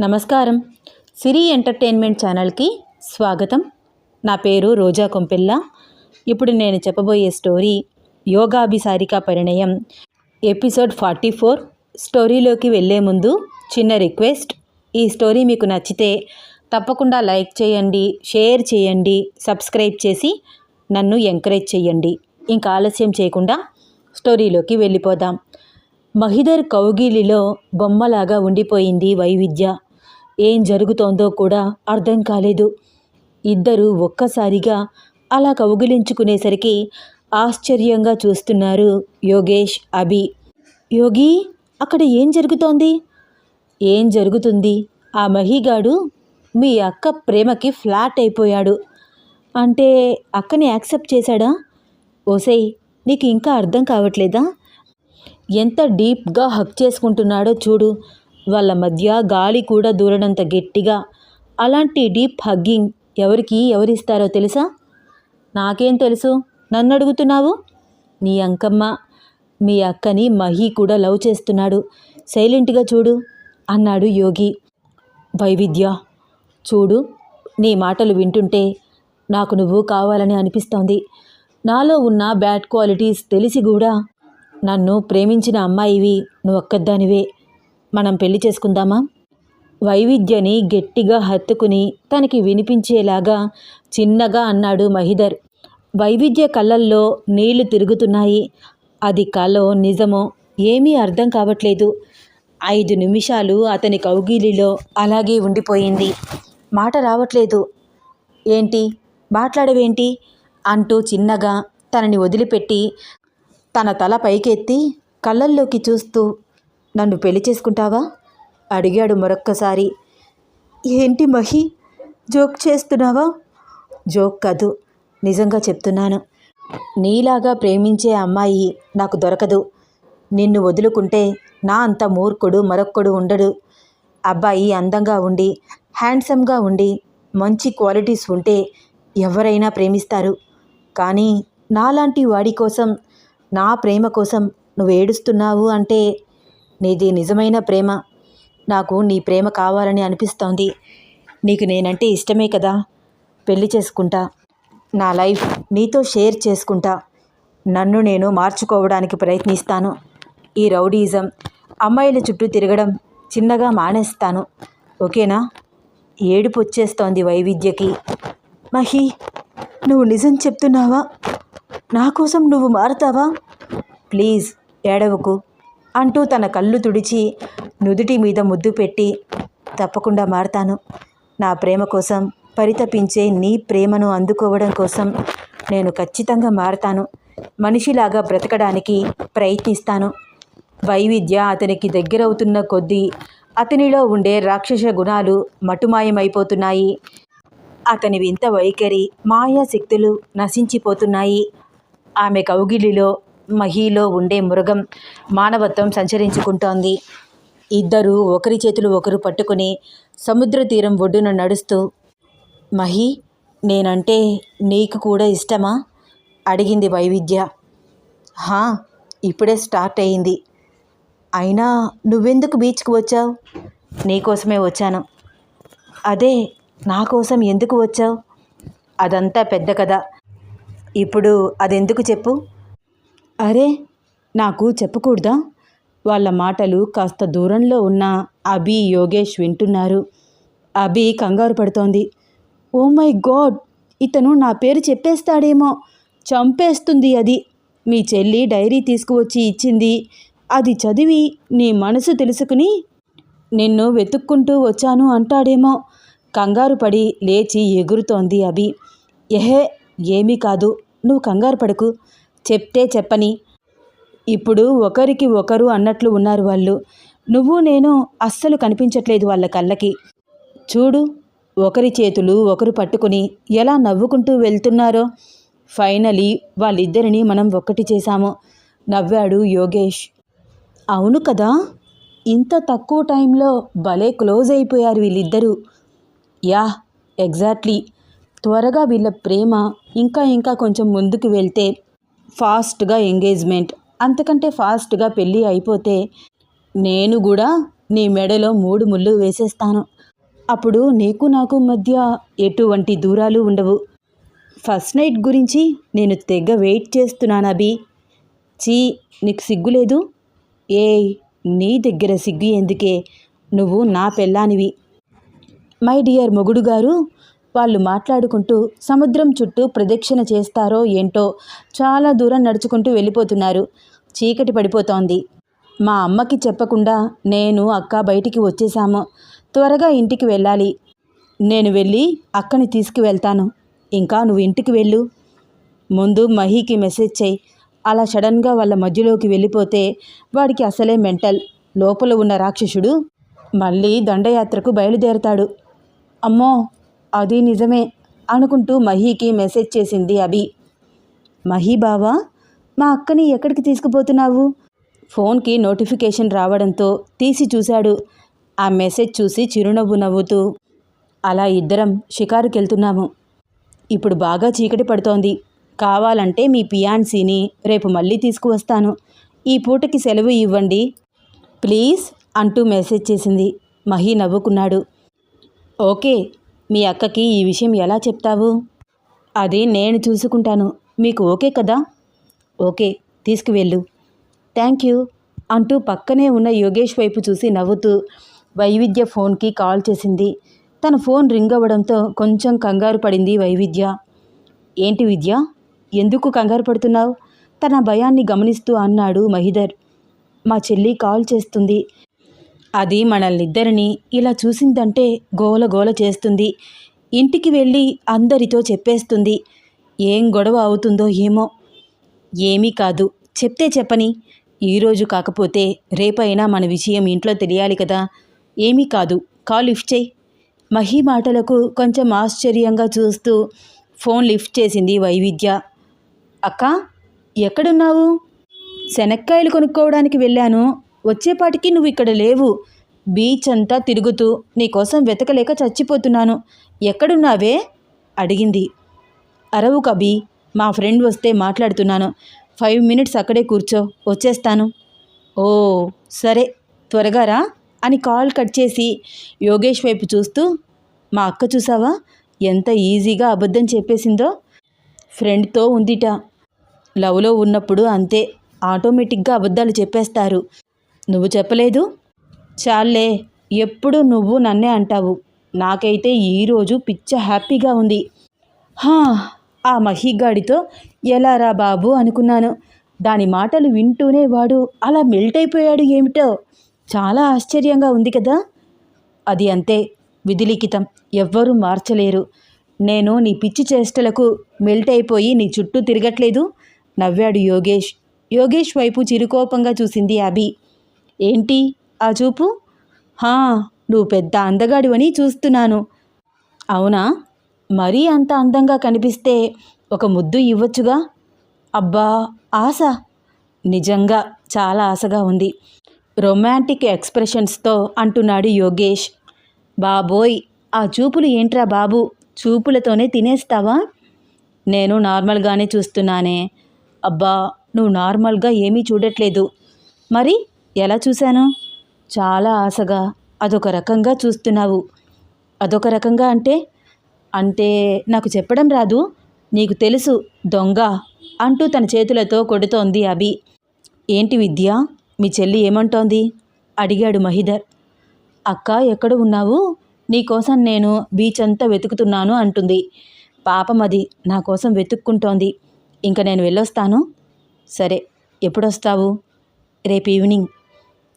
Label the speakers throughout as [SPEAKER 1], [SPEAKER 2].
[SPEAKER 1] నమస్కారం. సిరి ఎంటర్టైన్మెంట్ ఛానల్కి స్వాగతం. నా పేరు రోజా కొంపెల్ల. ఇప్పుడు నేను చెప్పబోయే story Yogabhisarika Parinayam. Episode forty four. స్టోరీలోకి వెళ్ళే ముందు చిన్న రిక్వెస్ట్. ఈ స్టోరీ మీకు నచ్చితే తప్పకుండా లైక్ చేయండి షేర్ చేయండి సబ్స్క్రైబ్ చేసి నన్ను ఎంకరేజ్ చేయండి. ఇంకా ఆలస్యం చేయకుండా స్టోరీలోకి వెళ్ళిపోదాం. మహిదర్ కౌగిలిలో బొమ్మలాగా ఉండిపోయింది వైవిధ్య. ఏం జరుగుతోందో కూడా అర్థం కాలేదు. ఇద్దరూ ఒక్కసారిగా అలా కౌగిలించుకునేసరికి ఆశ్చర్యంగా చూస్తున్నారు యోగేష్ అభి. యోగి అక్కడ ఏం జరుగుతోంది? ఏం జరుగుతుంది? ఆ మహిగాడు మీ అక్క ప్రేమకి ఫ్లాట్ అయిపోయాడు. అంటే అక్కని యాక్సెప్ట్ చేశాడా? ఓసేయ్ నీకు ఇంకా అర్థం కావట్లేదా? ఎంత డీప్గా హక్ చేసుకుంటున్నాడో చూడు. వాళ్ళ మధ్య గాలి కూడా దూరనంత గట్టిగా. అలాంటి డీప్ హగ్గింగ్ ఎవరికి ఎవరిస్తారో తెలుసా? నాకేం తెలుసు? నన్ను అడుగుతున్నావు నీ అంకమ్మ మీ అక్కని మహి కూడా లవ్ చేస్తున్నాడు. సైలెంట్గా చూడు అన్నాడు యోగి. వైవిధ్య చూడు నీ మాటలు వింటుంటే నాకు నువ్వు కావాలని అనిపిస్తోంది. నాలో ఉన్న బ్యాడ్ క్వాలిటీస్ తెలిసి కూడా నన్ను ప్రేమించిన అమ్మాయివి నువ్వు ఒక్కదానివే. మనం పెళ్ళి చేసుకుందామా? వైవిధ్యని గట్టిగా హత్తుకుని తనకి వినిపించేలాగా చిన్నగా అన్నాడు మహిదర్. వైవిధ్య కళ్ళల్లో నీళ్ళు తిరుగుతున్నాయి. అది కలో నిజమో ఏమీ అర్థం కావట్లేదు. ఐదు నిమిషాలు అతని కౌగిలిలో అలాగే ఉండిపోయింది. మాట రావట్లేదు. ఏంటి? మాట్లాడవేంటి? అంటూ చిన్నగా తనని వదిలిపెట్టి తన తల పైకెత్తి కళ్ళల్లోకి చూస్తూ నన్ను పెళ్ళి చేసుకుంటావా? అడిగాడు మరొక్కసారి. ఏంటి మహి? జోక్ చేస్తున్నావా? జోక్ కాదు నిజంగా చెప్తున్నాను. నీలాగా ప్రేమించే అమ్మాయి నాకు దొరకదు. నిన్ను వదులుకుంటే నా అంత మూర్ఖుడు మరొక్కడు ఉండడు. అబ్బాయి అందంగా ఉండి హ్యాండ్సమ్గా ఉండి మంచి క్వాలిటీస్ ఉంటే ఎవరైనా ప్రేమిస్తారు. కానీ నాలాంటి వాడి కోసం నా ప్రేమ కోసం నువ్వు ఏడుస్తున్నావు అంటే నీది నిజమైన ప్రేమ. నాకు నీ ప్రేమ కావాలని అనిపిస్తోంది. నీకు నేనంటే ఇష్టమే కదా. పెళ్ళి చేసుకుంటా. నా లైఫ్ నీతో షేర్ చేసుకుంటా. నన్ను నేను మార్చుకోవడానికి ప్రయత్నిస్తాను. ఈ రౌడీజం అమ్మాయిల చుట్టూ తిరగడం చిన్నగా మానేస్తాను. ఓకేనా? ఏడుపు వచ్చేస్తోంది వైవిధ్యకి. మహి నువ్వు నిజం చెప్తున్నావా? నా కోసం నువ్వు మారుతావా? ప్లీజ్ ఏడవకు. అంటూ తన కళ్ళు తుడిచి నుదుటి మీద ముద్దు పెట్టి తప్పకుండా మారతాను. నా ప్రేమ కోసం పరితపించే నీ ప్రేమను అందుకోవడం కోసం నేను ఖచ్చితంగా మారతాను. మనిషిలాగా బ్రతకడానికి ప్రయత్నిస్తాను. వైవిధ్య అతనికి దగ్గరవుతున్న కొద్దీ అతనిలో ఉండే రాక్షస గుణాలు మటుమాయమైపోతున్నాయి. అతని వింత వైఖరి మాయాశక్తులు నశించిపోతున్నాయి. ఆమె కౌగిలిలో మహిలో ఉండే మృగం మానవత్వం సంచరించుకుంటోంది. ఇద్దరు ఒకరి చేతులు ఒకరు పట్టుకుని సముద్ర తీరం ఒడ్డున నడుస్తూ మహి నేనంటే నీకు కూడా ఇష్టమా? అడిగింది వైవిధ్య. హా ఇప్పుడే స్టార్ట్ అయింది. అయినా నువ్వెందుకు బీచ్కి వచ్చావు? నీకోసమే వచ్చాను. అదే నా కోసం ఎందుకు వచ్చావు? అదంతా పెద్ద కథ. ఇప్పుడు అదెందుకు చెప్పు? అరే నాకు చెప్పకూడదా? వాళ్ళ మాటలు కాస్త దూరంలో ఉన్న అభి యోగేష్ వింటున్నారు. అభి కంగారు పడుతోంది. ఓ మై గాడ్ ఇతను నా పేరు చెప్పేస్తాడేమో. చంపేస్తుంది అది. మీ చెల్లి డైరీ తీసుకువచ్చి ఇచ్చింది. అది చదివి నీ మనసు తెలుసుకుని నిన్ను వెతుక్కుంటూ వచ్చాను అంటాడేమో. కంగారు పడి లేచి ఎగురుతోంది అభి. ఎహే ఏమీ కాదు. నువ్వు కంగారు పడకు. చెప్తే చెప్పని. ఇప్పుడు ఒకరికి ఒకరు అన్నట్లు ఉన్నారు వాళ్ళు. నువ్వు నేను అస్సలు కనిపించట్లేదు వాళ్ళ కళ్ళకి. చూడు ఒకరి చేతులు ఒకరు పట్టుకుని ఎలా నవ్వుకుంటూ వెళ్తున్నారో. ఫైనలీ వాళ్ళిద్దరిని మనం ఒక్కటి చేశాము. నవ్వాడు యోగేష్. అవును కదా? ఇంత తక్కువ టైంలో భలే క్లోజ్ అయిపోయారు వీళ్ళిద్దరూ. Yeah exactly. త్వరగా వీళ్ళ ప్రేమ ఇంకా ఇంకా కొంచెం ముందుకు వెళ్తే ఫాస్ట్గా ఎంగేజ్మెంట్. అంతకంటే ఫాస్ట్గా పెళ్ళి అయిపోతే నేను కూడా నీ మెడలో మూడు ముళ్ళు వేసేస్తాను. అప్పుడు నీకు నాకు మధ్య ఎటువంటి దూరాలు ఉండవు. ఫస్ట్ నైట్ గురించి నేను తెగ వెయిట్ చేస్తున్నాను అభి. చీ నీకు సిగ్గు లేదు? నీ దగ్గర సిగ్గు ఎందుకే? నువ్వు నా పెళ్ళానివి. మై డియర్ మొగుడు గారు వాళ్ళు మాట్లాడుకుంటూ సముద్రం చుట్టూ ప్రదక్షిణ చేస్తారో ఏంటో చాలా దూరం నడుచుకుంటూ వెళ్ళిపోతున్నారు. చీకటి పడిపోతోంది. మా అమ్మకి చెప్పకుండా నేను అక్క బయటికి వచ్చేసాము త్వరగా ఇంటికి వెళ్ళాలి. నేను వెళ్ళి అక్కని తీసుకువెళ్తాను. ఇంకా నువ్వు ఇంటికి వెళ్ళు. ముందు మహీకి మెసేజ్ చేయి అలా సడన్గా వాళ్ళ మధ్యలోకి వెళ్ళిపోతే వాడికి అసలే మెంటల్. లోపల ఉన్న రాక్షసుడు మళ్ళీ దండయాత్రకు బయలుదేరతాడు. అమ్మో! అది నిజమే అనుకుంటూ మహీకి మెసేజ్ చేసింది అభి. మహీ బావా మా అక్కని ఎక్కడికి తీసుకుపోతున్నావు? ఫోన్కి నోటిఫికేషన్ రావడంతో తీసి చూశాడు. ఆ మెసేజ్ చూసి చిరునవ్వు నవ్వుతూ అలా ఇద్దరం షికారుకెళ్తున్నాము. ఇప్పుడు బాగా చీకటి పడుతోంది. కావాలంటే మీ పియాన్సీని రేపు మళ్ళీ తీసుకువస్తాను. ఈ పూటకి సెలవు ఇవ్వండి. ప్లీజ్ అంటూ మెసేజ్ చేసింది. మహి నవ్వుకున్నాడు. ఓకే మీ అక్కకి ఈ విషయం ఎలా చెప్తావు? అది నేను చూసుకుంటాను. మీకు ఓకే కదా? ఓకే తీసుకువెళ్ళు. థ్యాంక్ యూ అంటూ పక్కనే ఉన్న యోగేష్ వైపు చూసి నవ్వుతూ వైవిధ్య ఫోన్కి కాల్ చేసింది. తన ఫోన్ రింగ్ అవ్వడంతో కొంచెం కంగారు పడింది వైవిధ్య. ఏంటి విద్య? ఎందుకు కంగారు పడుతున్నావు? తన భయాన్ని గమనిస్తూ అన్నాడు మహిధర్ మా చెల్లి కాల్ చేస్తుంది. అది మనల్నిద్దరినీ ఇలా చూసిందంటే గోల గోల చేస్తుంది. ఇంటికి వెళ్ళి అందరితో చెప్పేస్తుంది. ఏం గొడవ అవుతుందో ఏమో. ఏమీ కాదు. చెప్తే చెప్పని. ఈరోజు కాకపోతే రేపైనా మన విషయం ఇంట్లో తెలియాలి కదా. ఏమీ కాదు. కాల్ లిఫ్ట్ చేయి. మహి మాటలకు కొంచెం ఆశ్చర్యంగా చూస్తూ ఫోన్ లిఫ్ట్ చేసింది వైవిధ్య. అక్క ఎక్కడున్నావు? శనక్కాయలు కొనుక్కోవడానికి వెళ్ళాను. వచ్చేపాటికి నువ్వు ఇక్కడ లేవు. బీచ్ అంతా తిరుగుతూ నీకోసం వెతకలేక చచ్చిపోతున్నాను. ఎక్కడున్నావే? అడిగింది. అరవు కబి మా ఫ్రెండ్ వస్తే మాట్లాడుతున్నాను. ఫైవ్ మినిట్స్ అక్కడే కూర్చో వచ్చేస్తాను. ఓ సరే త్వరగా రా అని కాల్ కట్ చేసి యోగేష్ వైపు చూస్తూ మా అక్క చూసావా? ఎంత ఈజీగా అబద్ధం చెప్పేసిందో. ఫ్రెండ్తో ఉందిట. లవ్లో ఉన్నప్పుడు అంతే ఆటోమేటిక్గా అబద్ధాలు చెప్పేస్తారు. నువ్వు చెప్పలేదు? చాలే ఎప్పుడు నువ్వు నన్నే అంటావు? నాకైతే ఈరోజు పిచ్చ హ్యాపీగా ఉంది. హా ఆ మహిగాడితో ఎలా రా బాబు అనుకున్నాను. దాని మాటలు వింటూనే వాడు అలా మెల్ట్ అయిపోయాడు ఏమిటో. చాలా ఆశ్చర్యంగా ఉంది కదా. అది అంతే విధిలిఖితం. ఎవ్వరూ మార్చలేరు. నేను నీ పిచ్చి చేష్టలకు మెల్ట్ అయిపోయి నీ చుట్టూ తిరగట్లేదు. నవ్వాడు యోగేష్. యోగేష్ వైపు చిరుకోపంగా చూసింది అభి. ఏంటి? ఆ చూపు? హా నువ్వు పెద్ద అందగాడివని చూస్తున్నాను. అవునా? మరీ అంత అందంగా కనిపిస్తే ఒక ముద్దు ఇవ్వచ్చుగా? అబ్బా ఆశ. నిజంగా చాలా ఆశగా ఉంది. రొమాంటిక్ ఎక్స్ప్రెషన్స్తో అంటున్నాడు యోగేష్. బాబోయ్ ఆ చూపులు ఏంట్రా బాబు? చూపులతోనే తినేస్తావా? నేను నార్మల్గానే చూస్తున్నానే. అబ్బా నువ్వు నార్మల్గా ఏమీ చూడట్లేదు. మరి? ఎలా చూశాను? చాలా ఆశగా. అదొక రకంగా చూస్తున్నావు. అదొక రకంగా అంటే? అంటే నాకు చెప్పడం రాదు. నీకు తెలుసు దొంగ అంటూ తన చేతులతో కొడుతోంది అభి. ఏంటి విద్య? మీ చెల్లి ఏమంటోంది? అడిగాడు మహిధర్. అక్క ఎక్కడ ఉన్నావు? నీకోసం నేను బీచ్ అంతా వెతుకుతున్నాను అంటుంది. పాపం అది నా కోసం వెతుక్కుంటోంది. ఇంక నేను వెళ్ళొస్తాను? సరే ఎప్పుడొస్తావు? రేపు ఈవినింగ్.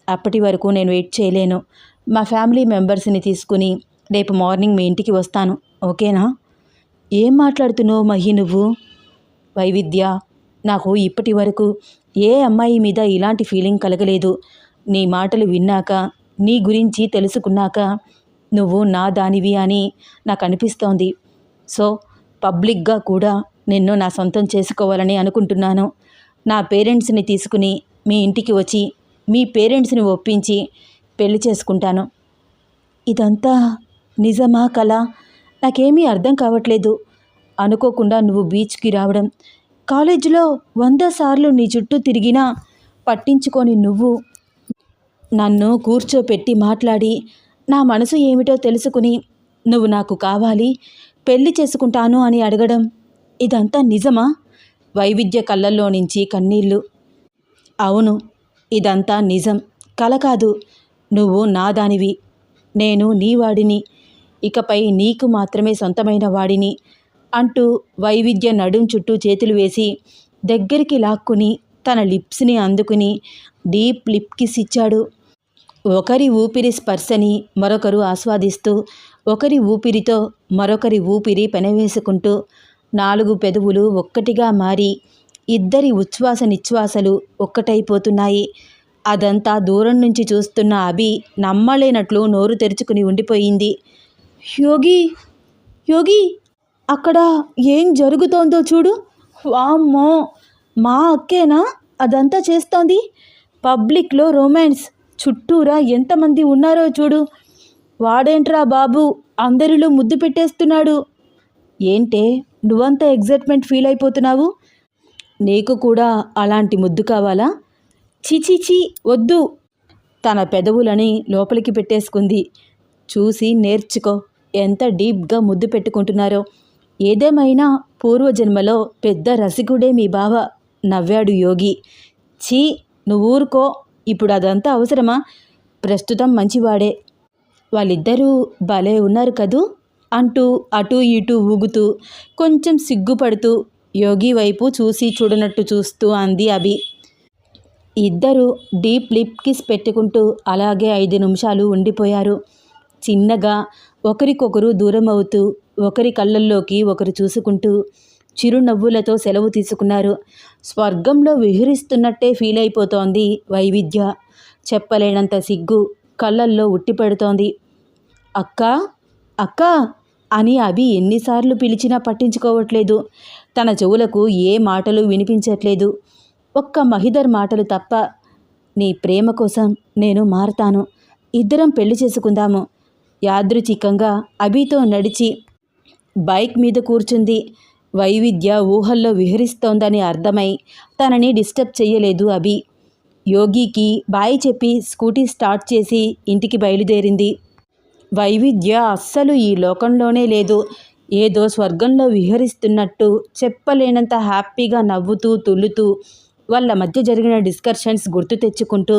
[SPEAKER 1] అప్పటి వరకు నేను వెయిట్ చేయలేను. మా ఫ్యామిలీ మెంబర్స్ని తీసుకుని రేపు మార్నింగ్ మీ ఇంటికి వస్తాను. ఓకేనా? ఏం మాట్లాడుతున్నావు మహి నువ్వు? వైవిధ్య నాకు ఇప్పటి వరకు ఏ అమ్మాయి మీద ఇలాంటి ఫీలింగ్ కలగలేదు. నీ మాటలు విన్నాక నీ గురించి తెలుసుకున్నాక నువ్వు నా దానివి అని నాకు అనిపిస్తోంది. సో పబ్లిక్గా కూడా నిన్ను నా సొంతం చేసుకోవాలని అనుకుంటున్నాను. నా పేరెంట్స్ని తీసుకుని మీ ఇంటికి వచ్చి మీ పేరెంట్స్ని ఒప్పించి పెళ్ళి చేసుకుంటాను. ఇదంతా నిజమా కళ? నాకేమీ అర్థం కావట్లేదు. అనుకోకుండా నువ్వు బీచ్కి రావడం కాలేజీలో వంద సార్లు నీ చుట్టూ తిరిగినా పట్టించుకొని నువ్వు నన్ను కూర్చోపెట్టి మాట్లాడి నా మనసు ఏమిటో తెలుసుకుని నువ్వు నాకు కావాలి పెళ్ళి చేసుకుంటాను అని అడగడం ఇదంతా నిజమా? వైవిధ్య కళ్ళల్లో నుంచి కన్నీళ్ళు. అవును. ఇదంతా నిజం. కల కాదు నువ్వు నాదానివి నేను నీ వాడిని. ఇకపై నీకు మాత్రమే సొంతమైన వాడిని అంటూ వైవిధ్య నడుం చుట్టూ చేతులు వేసి దగ్గరికి లాక్కుని తన లిప్స్ని అందుకుని డీప్ లిప్ కిస్ ఇచ్చాడు ఒకరి ఊపిరి స్పర్శని మరొకరు ఆస్వాదిస్తూ ఒకరి ఊపిరితో మరొకరి ఊపిరి పెనవేసుకుంటూ నాలుగు పెదవులు ఒక్కటిగా మారి ఇద్దరి ఉచ్ఛ్వాస నిశ్వాసలు ఒక్కటైపోతున్నాయి. అదంతా దూరం నుంచి చూస్తున్న అభి నమ్మలేనట్లు నోరు తెరుచుకుని ఉండిపోయింది. యోగి యోగి అక్కడ ఏం జరుగుతోందో చూడు. వామ్మో మా అక్కేనా? అదంతా చేస్తోంది. పబ్లిక్లో రొమాన్స్ చుట్టూరా ఎంతమంది ఉన్నారో చూడు. వాడేంట్రా బాబు అందరిలో ముద్దు పెట్టేస్తున్నాడు. ఏంటే నువ్వంత ఎగ్జైట్మెంట్ ఫీల్ అయిపోతున్నావు నీకు కూడా అలాంటి ముద్దు కావాలా? చిచిచి వద్దు. తన పెదవులని లోపలికి పెట్టేసుకుంది. చూసి నేర్చుకో ఎంత డీప్గా ముద్దు పెట్టుకుంటున్నారో. ఏదేమైనా పూర్వజన్మలో పెద్ద రసికుడే మీ బావ నవ్వాడు యోగి. ఛీ నువ్వు ఊరుకో ఇప్పుడు అదంతా అవసరమా? ప్రస్తుతం మంచివాడే. వాళ్ళిద్దరూ భలే ఉన్నారు కదూ? అంటూ అటూ ఇటూ ఊగుతూ కొంచెం సిగ్గుపడుతూ యోగి వైపు చూసి చూడనట్టు చూస్తూ అంది అభి. ఇద్దరు డీప్ లిప్ కిస్ పెట్టుకుంటూ అలాగే ఐదు నిమిషాలు ఉండిపోయారు. చిన్నగా ఒకరికొకరు దూరం అవుతూ ఒకరి కళ్ళల్లోకి ఒకరు చూసుకుంటూ చిరునవ్వులతో సెలవు తీసుకున్నారు. స్వర్గంలో విహరిస్తున్నట్టే ఫీల్ అయిపోతోంది వైవిధ్య. చెప్పలేనంత సిగ్గు కళ్ళల్లో ఉట్టిపడుతోంది అక్క అక్క అని అభి ఎన్నిసార్లు పిలిచినా పట్టించుకోవట్లేదు. తన చెవులకు ఏ మాటలు వినిపించట్లేదు. ఒక్క మహిదర్ మాటలు తప్ప నీ ప్రేమ కోసం నేను మారతాను. ఇద్దరం పెళ్ళి చేసుకుందాము. యాదృచికంగా అభితో నడిచి బైక్ మీద కూర్చుంది. వైవిధ్య ఊహల్లో విహరిస్తోందని అర్థమై తనని డిస్టర్బ్ చెయ్యలేదు అభి. యోగికి బాయ్ చెప్పి స్కూటీ స్టార్ట్ చేసి ఇంటికి బయలుదేరింది. వైవిధ్య అస్సలు ఈ లోకంలోనే లేదు. ఏదో స్వర్గంలో విహరిస్తున్నట్టు చెప్పలేనంత హ్యాపీగా నవ్వుతూ తుల్లుతూ వాళ్ళ మధ్య జరిగిన డిస్కషన్స్ గుర్తు తెచ్చుకుంటూ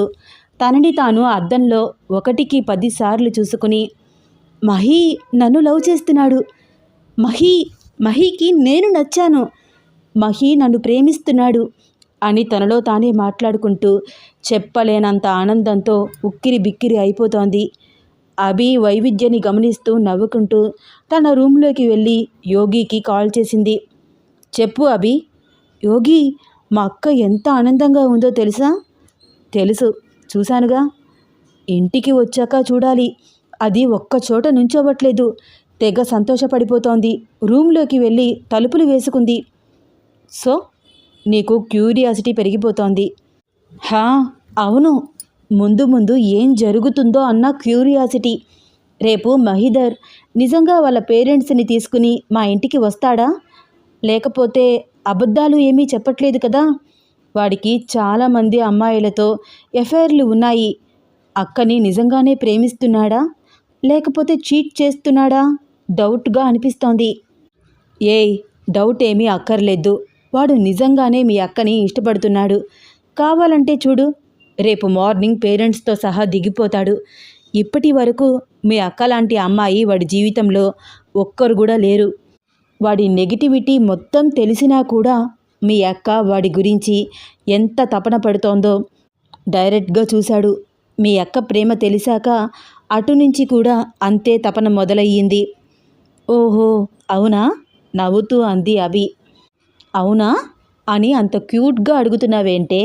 [SPEAKER 1] తనని తాను అద్దంలో ఒకటికి పదిసార్లు చూసుకుని మహి నన్ను లవ్ చేస్తున్నాడు. మహి మహికి నేను నచ్చాను. మహి నన్ను ప్రేమిస్తున్నాడు అని తనలో తానే మాట్లాడుకుంటూ చెప్పలేనంత ఆనందంతో ఉక్కిరి బిక్కిరి అయిపోతోంది. అభి వైవిధ్యని గమనిస్తూ నవ్వుకుంటూ తన రూమ్లోకి వెళ్ళి యోగికి కాల్ చేసింది. చెప్పు అభి. యోగి మా అక్క ఎంత ఆనందంగా ఉందో తెలుసా? తెలుసు. చూశానుగా. ఇంటికి వచ్చాక చూడాలి. అది ఒక్క చోట నుంచోవట్లేదు. తెగ సంతోషపడిపోతోంది. రూమ్లోకి వెళ్ళి తలుపులు వేసుకుంది. సో నీకు క్యూరియాసిటీ పెరిగిపోతోంది. హా అవును. ముందు ముందు ఏం జరుగుతుందో అన్న క్యూరియాసిటీ. రేపు మహిదర్ నిజంగా వాళ్ళ పేరెంట్స్ని తీసుకుని మా ఇంటికి వస్తాడా? లేకపోతే అబద్ధాలు ఏమీ చెప్పట్లేదు కదా? వాడికి చాలామంది అమ్మాయిలతో ఎఫ్ఐఆర్లు ఉన్నాయి. అక్కని నిజంగానే ప్రేమిస్తున్నాడా? లేకపోతే చీట్ చేస్తున్నాడా? డౌట్గా అనిపిస్తోంది. ఏయ్ డౌట్ ఏమీ అక్కర్లేదు. వాడు నిజంగానే మీ అక్కని ఇష్టపడుతున్నాడు. కావాలంటే చూడు. రేపు మార్నింగ్ పేరెంట్స్తో సహా దిగిపోతాడు. ఇప్పటి వరకు మీ అక్క లాంటి అమ్మాయి వాడి జీవితంలో ఒక్కరు కూడా లేరు. వాడి నెగిటివిటీ మొత్తం తెలిసినా కూడా మీ అక్క వాడి గురించి ఎంత తపన పడుతోందో డైరెక్ట్గా చూశాడు. మీ అక్క ప్రేమ తెలిసాక అటు నుంచి కూడా అంతే తపన మొదలయ్యింది. ఓహో అవునా? నవ్వుతూ అంది అభి. అవునా? అని అంత క్యూట్గా అడుగుతున్నావేంటే?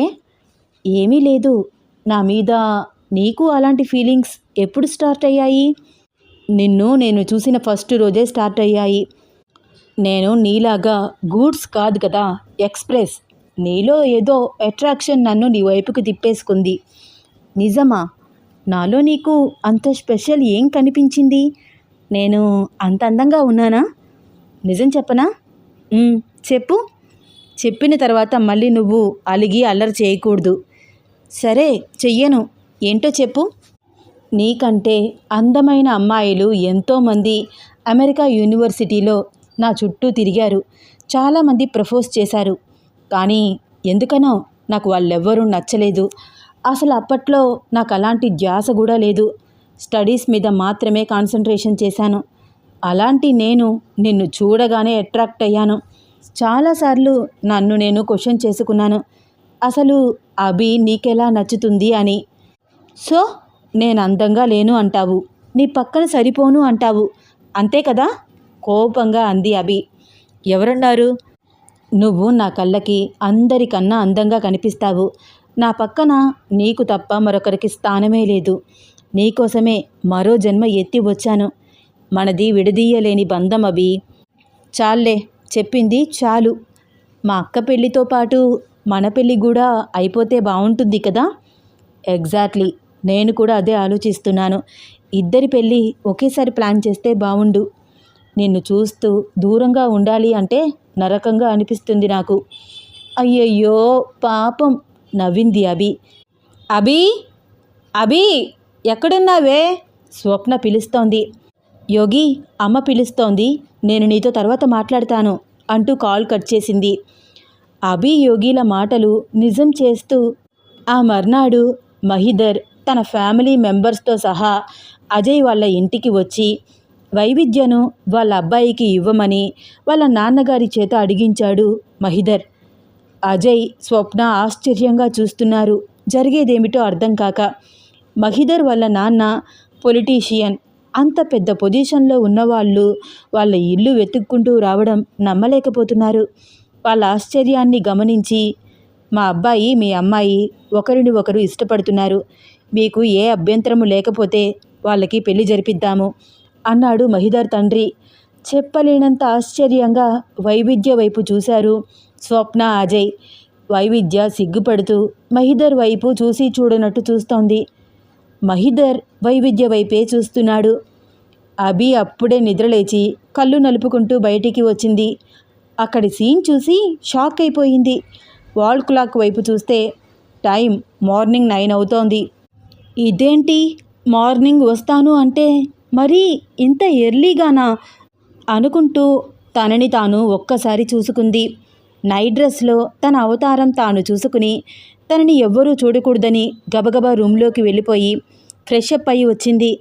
[SPEAKER 1] ఏమీ లేదు. నా మీద నీకు అలాంటి ఫీలింగ్స్ ఎప్పుడు స్టార్ట్ అయ్యాయి? నిన్ను నేను చూసిన ఫస్ట్ రోజే స్టార్ట్ అయ్యాయి. నేను నీలాగా గూడ్స్ కాదు కదా ఎక్స్ప్రెస్. నీలో ఏదో అట్రాక్షన్ నన్ను నీ వైపుకు తిప్పేసుకుంది. నిజమా? నాలో నీకు అంత స్పెషల్ ఏం కనిపించింది? నేను అంత అందంగా ఉన్నానా? నిజం చెప్పనా? చెప్పు. చెప్పిన తర్వాత మళ్ళీ నువ్వు అలిగి అల్లరి చేయకూడదు. సరే చెయ్యను. ఏంటో చెప్పు. నీకంటే అందమైన అమ్మాయిలు ఎంతోమంది అమెరికా యూనివర్సిటీలో నా చుట్టూ తిరిగారు. చాలామంది ప్రపోజ్ చేశారు. కానీ ఎందుకనో నాకు వాళ్ళెవ్వరూ నచ్చలేదు. అసలు అప్పట్లో నాకు అలాంటి ధ్యాస కూడా లేదు. స్టడీస్ మీద మాత్రమే కాన్సన్ట్రేషన్ చేశాను. అలాంటి నేను నిన్ను చూడగానే అట్రాక్ట్ అయ్యాను. చాలాసార్లు నన్ను నేను క్వశ్చన్ చేసుకున్నాను. అసలు అభి నీకెలా నచ్చుతుంది అని. సో నేను అందంగా లేను అంటావు. నీ పక్కన సరిపోను అంటావు. అంతే కదా? కోపంగా అంది అభి. ఎవరన్నారు? నువ్వు నా కళ్ళకి అందరికన్నా అందంగా కనిపిస్తావు. నా పక్కన నీకు తప్ప మరొకరికి స్థానమే లేదు. నీకోసమే మరో జన్మ ఎత్తి వచ్చాను. మనది విడదీయలేని బంధం అభి. చాలే చెప్పింది చాలు. మా అక్క పెళ్ళితో పాటు మన పెళ్ళి కూడా అయిపోతే బాగుంటుంది కదా? ఎగ్జాక్ట్లీ. నేను కూడా అదే ఆలోచిస్తున్నాను. ఇద్దరి పెళ్ళి ఒకేసారి ప్లాన్ చేస్తే బాగుండు నిన్ను చూస్తూ దూరంగా ఉండాలి అంటే నరకంగా అనిపిస్తుంది నాకు. అయ్యయ్యో పాపం. నవ్వింది అభి. అభి? అభి? ఎక్కడున్నావే? స్వప్న పిలుస్తోంది. యోగి అమ్మ పిలుస్తోంది. నేను నీతో తర్వాత మాట్లాడతాను అంటూ కాల్ కట్ చేసింది. అభియోగిల మాటలు నిజం చేస్తూ ఆ మర్నాడు మహిదర్ తన ఫ్యామిలీ మెంబర్స్తో సహా అజయ్ వాళ్ళ ఇంటికి వచ్చి వైవిధ్యను వాళ్ళ అబ్బాయికి ఇవ్వమని వాళ్ళ నాన్నగారి చేత అడిగించాడు మహిదర్. అజయ్ స్వప్న ఆశ్చర్యంగా చూస్తున్నారు. జరిగేదేమిటో అర్థం కాక మహిదర్ వాళ్ళ నాన్న పొలిటీషియన్. అంత పెద్ద పొజిషన్లో ఉన్నవాళ్ళు వాళ్ళ ఇల్లు వెతుక్కుంటూ రావడం నమ్మలేకపోతున్నారు. వాళ్ళ ఆశ్చర్యాన్ని గమనించి మా అబ్బాయి మీ అమ్మాయి ఒకరిని ఒకరు ఇష్టపడుతున్నారు. మీకు ఏ అభ్యంతరము లేకపోతే వాళ్ళకి పెళ్ళి జరిపిద్దాము అన్నాడు మహిదర్ తండ్రి. చెప్పలేనంత ఆశ్చర్యంగా వైవిధ్య వైపు చూశారు స్వప్న అజయ్. వైవిధ్య సిగ్గుపడుతూ మహిదర్ వైపు చూసి చూడనట్టు చూస్తోంది. మహిదర్ వైవిధ్య వైపే చూస్తున్నాడు. అభి అప్పుడే నిద్రలేచి కళ్ళు నలుపుకుంటూ బయటికి వచ్చింది. అక్కడి సీన్ చూసి షాక్ అయిపోయింది. వాల్ క్లాక్ వైపు చూస్తే టైం మార్నింగ్ నైన్ అవుతోంది. ఇదేంటి? మార్నింగ్ వస్తాను అంటే మరి ఇంత ఎర్లీగానా? అనుకుంటూ తనని తాను ఒక్కసారి చూసుకుంది. నైట్ డ్రెస్లో తన అవతారం తాను చూసుకుని తనని ఎవ్వరూ చూడకూడదని గబగబా రూమ్లోకి వెళ్ళిపోయి ఫ్రెష్ అప్ అయి వచ్చింది.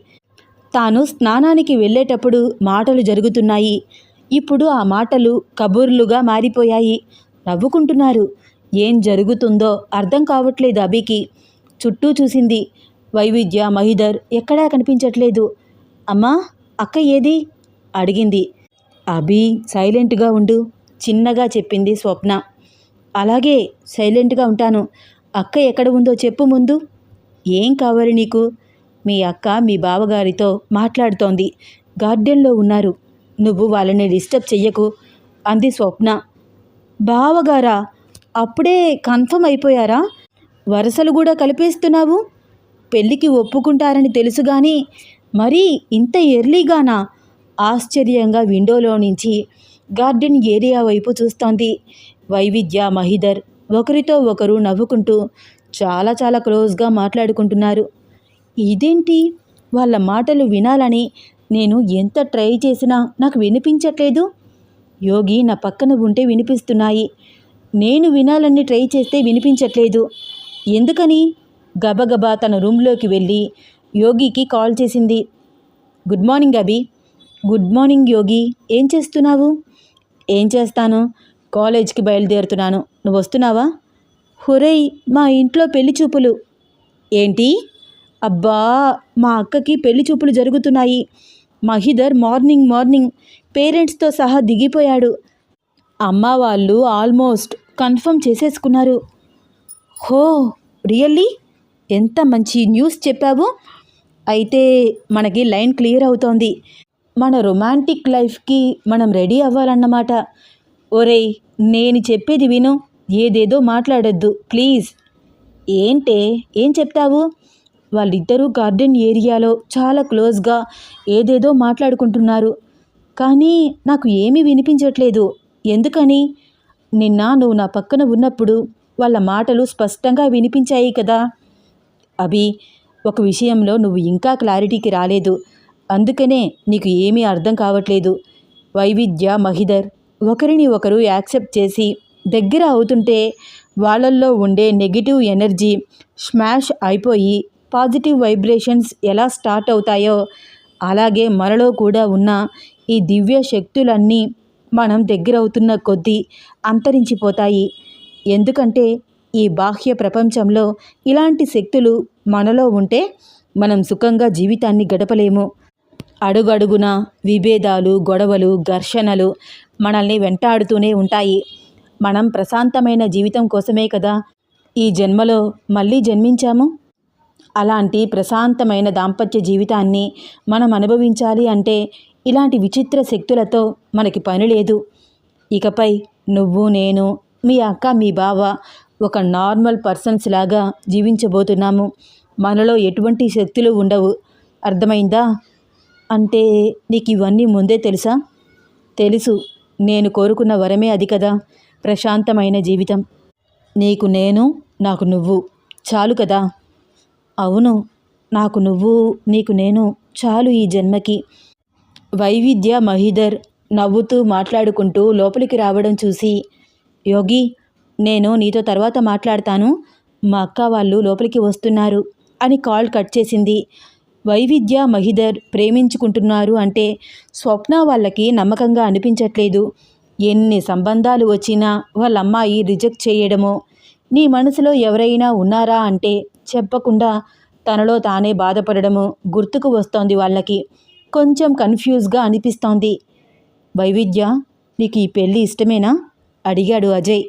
[SPEAKER 1] తాను స్నానానికి వెళ్ళేటప్పుడు మాటలు జరుగుతున్నాయి. ఇప్పుడు ఆ మాటలు కబుర్లుగా మారిపోయాయి. నవ్వుకుంటున్నారు. ఏం జరుగుతుందో అర్థం కావట్లేదు అభికి. చుట్టూ చూసింది. వైవిధ్య మహిదర్ ఎక్కడా కనిపించట్లేదు. అమ్మా అక్క ఏది? అడిగింది. అభి సైలెంట్గా ఉండు చిన్నగా చెప్పింది స్వప్న. అలాగే సైలెంట్గా ఉంటాను. అక్క ఎక్కడ ఉందో చెప్పు ముందు. ఏం కావాలి నీకు? మీ అక్క మీ బావగారితో మాట్లాడుతోంది. గార్డెన్లో ఉన్నారు. నువ్వు వాళ్ళని డిస్టర్బ్ చెయ్యకు అంది స్వప్న. బావగారా అప్పుడే కన్ఫర్మ్ అయిపోయారా? వరసలు కూడా కలిపేస్తున్నావు? పెళ్ళికి ఒప్పుకుంటారని తెలుసు కానీ మరీ ఇంత ఎర్లీగానా? ఆశ్చర్యంగా విండోలో నుంచి గార్డెన్ ఏరియా వైపు చూస్తోంది వైవిధ్య మహిదర్ ఒకరితో ఒకరు నవ్వుకుంటూ చాలా చాలా క్లోజ్గా మాట్లాడుకుంటున్నారు. ఇదేంటి? వాళ్ళ మాటలు వినాలని నేను ఎంత ట్రై చేసినా నాకు వినిపించట్లేదు. యోగి నా పక్కన ఉంటే వినిపిస్తున్నాయి. నేను వినాలని ట్రై చేస్తే వినిపించట్లేదు. ఎందుకని? గబగబా తన రూమ్లోకి వెళ్ళి యోగికి కాల్ చేసింది. Good morning Abhi. Good morning Yogi. ఏం చేస్తున్నావు? ఏం చేస్తాను? కాలేజ్కి బయలుదేరుతున్నాను. నువ్వు వస్తున్నావా? హురేయ్ మా ఇంట్లో పెళ్ళి చూపులు. ఏంటి? అబ్బా మా అక్కకి పెళ్ళి చూపులు జరుగుతున్నాయి. మహిదర్ మార్నింగ్ మార్నింగ్ పేరెంట్స్తో సహా దిగిపోయాడు. అమ్మ వాళ్ళు ఆల్మోస్ట్ కన్ఫర్మ్ చేసేసుకున్నారు. హో రియల్లీ? ఎంత మంచి న్యూస్ చెప్పావు? అయితే మనకి లైన్ క్లియర్ అవుతోంది. మన రొమాంటిక్ లైఫ్కి మనం రెడీ అవ్వాలన్నమాట. ఒరేయ్ నేను చెప్పేది విను. ఏదేదో మాట్లాడొద్దు ప్లీజ్. ఏంటే ఏం చెప్తావు? వాళ్ళిద్దరూ గార్డెన్ ఏరియాలో చాలా క్లోజ్గా ఏదేదో మాట్లాడుకుంటున్నారు. కానీ నాకు ఏమీ వినిపించట్లేదు. ఎందుకని? నిన్న నువ్వు నా పక్కన ఉన్నప్పుడు వాళ్ళ మాటలు స్పష్టంగా వినిపించాయి కదా. అభి ఒక విషయంలో నువ్వు ఇంకా క్లారిటీకి రాలేదు. అందుకనే నీకు ఏమీ అర్థం కావట్లేదు. వైవిధ్య మహిదర్ ఒకరిని ఒకరు యాక్సెప్ట్ చేసి దగ్గర అవుతుంటే వాళ్ళల్లో ఉండే నెగిటివ్ ఎనర్జీ స్మాష్ అయిపోయి పాజిటివ్ వైబ్రేషన్స్ ఎలా స్టార్ట్ అవుతాయో అలాగే మనలో కూడా ఉన్న ఈ దివ్య శక్తులన్నీ మనం దగ్గరవుతున్న కొద్దీ అంతరించిపోతాయి. ఎందుకంటే ఈ బాహ్య ప్రపంచంలో ఇలాంటి శక్తులు మనలో ఉంటే మనం సుఖంగా జీవితాన్ని గడపలేము. అడుగడుగున విభేదాలు గొడవలు ఘర్షణలు మనల్ని వెంటాడుతూనే ఉంటాయి. మనం ప్రశాంతమైన జీవితం కోసమే కదా ఈ జన్మలో మళ్ళీ జన్మించాము? అలాంటి ప్రశాంతమైన దాంపత్య జీవితాన్ని మనం అనుభవించాలి అంటే ఇలాంటి విచిత్ర శక్తులతో మనకి పని లేదు. ఇకపై నువ్వు నేను మీ అక్క మీ బావ ఒక నార్మల్ పర్సన్స్ లాగా జీవించబోతున్నాము. మనలో ఎటువంటి శక్తులు ఉండవు. అర్థమైందా? అంటే నీకు ఇవన్నీ ముందే తెలుసా? తెలుసు. నేను కోరుకున్న వరమే అది కదా. ప్రశాంతమైన జీవితం. నీకు నేను నాకు నువ్వు. చాలు కదా. అవును నాకు నువ్వు నీకు నేను చాలు ఈ జన్మకి. వైవిధ్య మహిదర్ నవ్వుతూ మాట్లాడుకుంటూ లోపలికి రావడం చూసి యోగి నేను నీతో తర్వాత మాట్లాడతాను. మా అక్క వాళ్ళు లోపలికి వస్తున్నారు అని కాల్ కట్ చేసింది. వైవిధ్య మహిదర్ ప్రేమించుకుంటున్నారు అంటే స్వప్న వాళ్ళకి నమ్మకంగా అనిపించట్లేదు. ఎన్ని సంబంధాలు వచ్చినా వాళ్ళ అమ్మాయి రిజెక్ట్ చేయడమో నీ మనసులో ఎవరైనా ఉన్నారా? అంటే చెప్పకుండా తనలో తానే బాధపడడము గుర్తుకు వస్తోంది వాళ్ళకి. కొంచెం కన్ఫ్యూజ్గా అనిపిస్తోంది. వైవిధ్య నీకు ఈ పెళ్ళి ఇష్టమేనా? అడిగాడు అజయ్.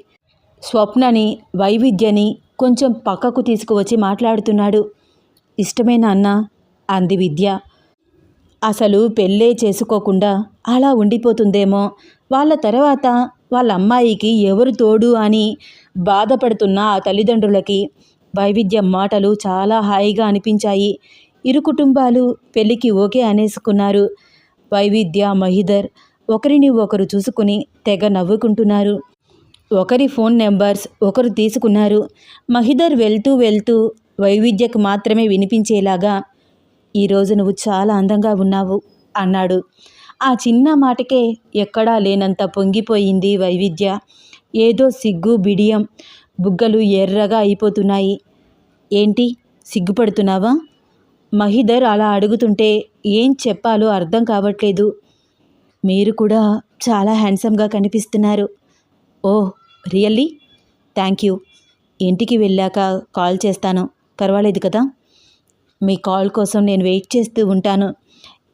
[SPEAKER 1] స్వప్నని వైవిధ్యని కొంచెం పక్కకు తీసుకువచ్చి మాట్లాడుతున్నాడు. ఇష్టమేనా అన్నా? అంది విద్య. అసలు పెళ్ళే చేసుకోకుండా అలా ఉండిపోతుందేమో. వాళ్ళ తర్వాత వాళ్ళ అమ్మాయికి ఎవరు తోడు అని బాధపడుతున్న ఆ తల్లిదండ్రులకి వైవిధ్యం మాటలు చాలా హాయిగా అనిపించాయి. ఇరు కుటుంబాలు పెళ్ళికి ఓకే అనేసుకున్నారు. వైవిధ్య మహిదర్ ఒకరిని ఒకరు చూసుకుని తెగ నవ్వుకుంటున్నారు. ఒకరి ఫోన్ నెంబర్స్ ఒకరు తీసుకున్నారు. మహిదర్ వెళ్తూ వెళ్తూ వైవిధ్యకు మాత్రమే వినిపించేలాగా ఈరోజు నువ్వు చాలా అందంగా ఉన్నావు అన్నాడు. ఆ చిన్న మాటకే ఎక్కడా లేనంత పొంగిపోయింది వైవిధ్య. ఏదో సిగ్గు బిడియం బుగ్గలు ఎర్రగా అయిపోతున్నాయి. ఏంటి? సిగ్గుపడుతున్నావా? మహిదర్ అలా అడుగుతుంటే ఏం చెప్పాలో అర్థం కావట్లేదు. మీరు కూడా చాలా హ్యాండ్సమ్గా కనిపిస్తున్నారు. Oh really? Thank you. ఇంటికి వెళ్ళాక కాల్ చేస్తాను. పర్వాలేదు కదా? మీ కాల్ కోసం నేను వెయిట్ చేస్తూ ఉంటాను.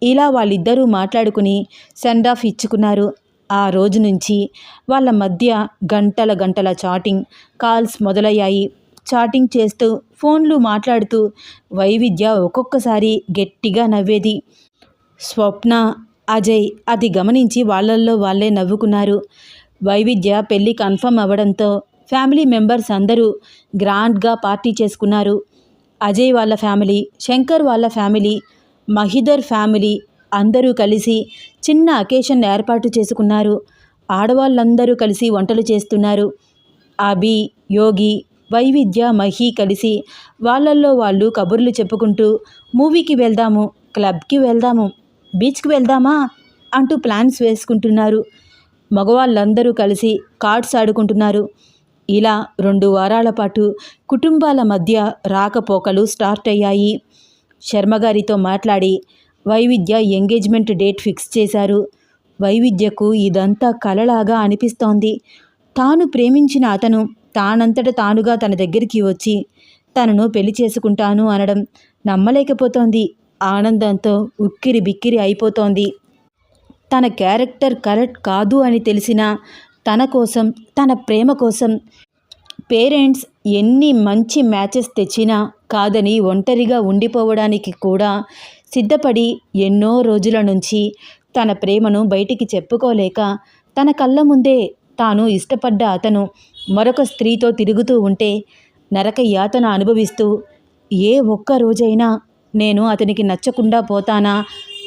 [SPEAKER 1] ఇలా వాళ్ళిద్దరూ మాట్లాడుకుని సెండ్ ఆఫ్ ఇచ్చుకున్నారు. ఆ రోజు నుంచి వాళ్ళ మధ్య గంటల గంటల చాటింగ్ కాల్స్ మొదలయ్యాయి. చాటింగ్ చేస్తూ ఫోన్లు మాట్లాడుతూ వైవిధ్య ఒక్కొక్కసారి గట్టిగా నవ్వేది. స్వప్న అజయ్ అది గమనించి వాళ్ళల్లో వాళ్ళే నవ్వుకున్నారు. వైవిధ్య పెళ్ళి కన్ఫర్మ్ అవ్వడంతో ఫ్యామిలీ మెంబర్స్ అందరూ గ్రాండ్గా పార్టీ చేసుకున్నారు. అజయ్ వాళ్ళ ఫ్యామిలీ శంకర్ వాళ్ళ ఫ్యామిలీ మహిదర్ ఫ్యామిలీ అందరూ కలిసి చిన్న అకేషన్ ఏర్పాటు చేసుకున్నారు. ఆడవాళ్ళందరూ కలిసి వంటలు చేస్తున్నారు. అభి యోగి వైవిధ్య మహి కలిసి వాళ్ళల్లో వాళ్ళు కబుర్లు చెప్పుకుంటూ మూవీకి వెళ్దాము క్లబ్కి వెళ్దాము బీచ్కి వెళ్దామా అంటూ ప్లాన్స్ వేసుకుంటున్నారు. మగవాళ్ళందరూ కలిసి కార్డ్స్ ఆడుకుంటున్నారు. ఇలా రెండు వారాల పాటు కుటుంబాల మధ్య రాకపోకలు స్టార్ట్ అయ్యాయి. శర్మగారితో మాట్లాడి వైవిధ్య ఎంగేజ్మెంట్ డేట్ ఫిక్స్ చేశారు. వైవిధ్యకు ఇదంతా కలలాగా అనిపిస్తోంది. తాను ప్రేమించిన అతను తానంతట తానుగా తన దగ్గరికి వచ్చి తనను పెళ్ళి చేసుకుంటాను అనడం నమ్మలేకపోతోంది. ఆనందంతో ఉక్కిరి బిక్కిరి అయిపోతోంది. తన క్యారెక్టర్ కరెక్ట్ కాదు అని తెలిసినా తన కోసం తన ప్రేమ కోసం పేరెంట్స్ ఎన్ని మంచి మ్యాచెస్ తెచ్చినా కాదని ఒంటరిగా ఉండిపోవడానికి కూడా సిద్ధపడి ఎన్నో రోజుల నుంచి తన ప్రేమను బయటికి చెప్పుకోలేక తన కళ్ళ ముందే తాను ఇష్టపడ్డ అతను మరొక స్త్రీతో తిరుగుతూ ఉంటే నరక యాతన అనుభవిస్తూ ఏ ఒక్క రోజైనా నేను అతనికి నచ్చకుండా పోతానా?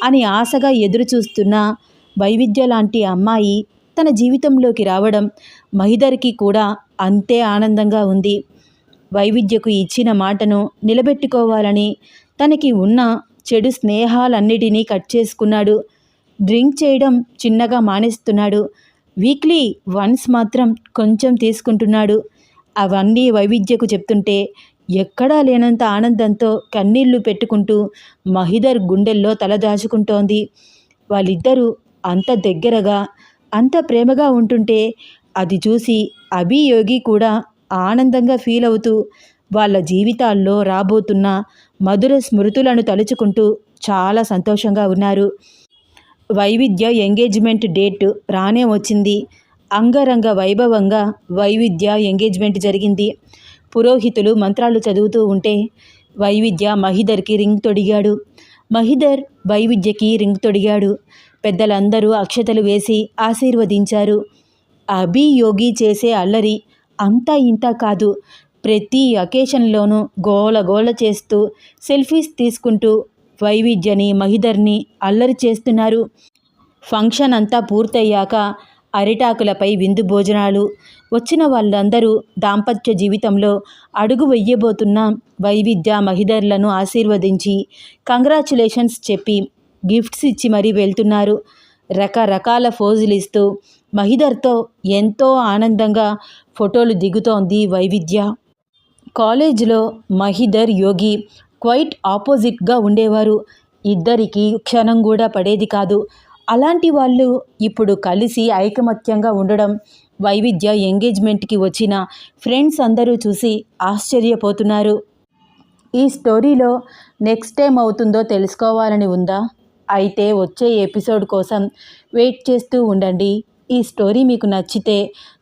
[SPEAKER 1] అని ఆశగా ఎదురుచూస్తున్న వైవిధ్య లాంటి అమ్మాయి తన జీవితంలోకి రావడం మహిదర్కి కూడా అంతే ఆనందంగా ఉంది. వైవిధ్యకు ఇచ్చిన మాటను నిలబెట్టుకోవాలని తనకి ఉన్న చెడు స్నేహాలన్నిటినీ కట్ చేసుకున్నాడు. డ్రింక్ చేయడం చిన్నగా మానేస్తున్నాడు. వీక్లీ వన్స్ మాత్రం కొంచెం తీసుకుంటున్నాడు. అవన్నీ వైవిధ్యకు చెప్తుంటే ఎక్కడా లేనంత ఆనందంతో కన్నీళ్ళు పెట్టుకుంటూ మహిదర్ గుండెల్లో తలదాచుకుంటోంది వాళ్ళిద్దరూ అంత దగ్గరగా అంత ప్రేమగా ఉంటుంటే అది చూసి అభియోగి కూడా ఆనందంగా ఫీల్ అవుతూ వాళ్ళ జీవితాల్లో రాబోతున్న మధుర స్మృతులను తలుచుకుంటూ చాలా సంతోషంగా ఉన్నారు. వైవిధ్య ఎంగేజ్మెంట్ డేట్ రానే వచ్చింది. అంగరంగ వైభవంగా వైవిధ్య ఎంగేజ్మెంట్ జరిగింది. పురోహితులు మంత్రాలు చదువుతూ ఉంటే వైవిధ్య మహిదర్కి రింగ్ తొడిగాడు. మహిదర్ వైవిధ్యకి రింగ్ తొడిగాడు. పెద్దలందరూ అక్షతలు వేసి ఆశీర్వదించారు. అభియోగి చేసే అల్లరి అంతా ఇంత కాదు. ప్రతి అకేషన్లోనూ గోల గోల చేస్తూ సెల్ఫీస్ తీసుకుంటూ వైవిధ్యని మహిదర్ని అల్లరి చేస్తున్నారు. ఫంక్షన్ అంతా పూర్తయ్యాక అరిటాకులపై విందు భోజనాలు. వచ్చిన వాళ్ళందరూ దాంపత్య జీవితంలో అడుగు వెయ్యబోతున్న వైవిధ్య మహిదర్లను ఆశీర్వదించి కంగ్రాచులేషన్స్ చెప్పి గిఫ్ట్స్ ఇచ్చి మరీ వెళ్తున్నారు. రకరకాల ఫోజులు ఇస్తూ మహిదర్తో ఎంతో ఆనందంగా ఫోటోలు దిగుతోంది వైవిధ్య. కాలేజీలో మహిదర్ యోగి క్వైట్ ఆపోజిట్గా ఉండేవారు. ఇద్దరికి క్షణం కూడా పడేది కాదు. అలాంటి వాళ్ళు ఇప్పుడు కలిసి ఐకమత్యంగా ఉండడం వైవిధ్య ఎంగేజ్మెంట్కి వచ్చిన ఫ్రెండ్స్ అందరూ చూసి ఆశ్చర్యపోతున్నారు. ఈ స్టోరీలో నెక్స్ట్ టైం అవుతుందో తెలుసుకోవాలని ఉందా? అయితే వచ్చే ఎపిసోడ్ కోసం వెయిట్ చేస్తూ ఉండండి. ఈ స్టోరీ మీకు నచ్చితే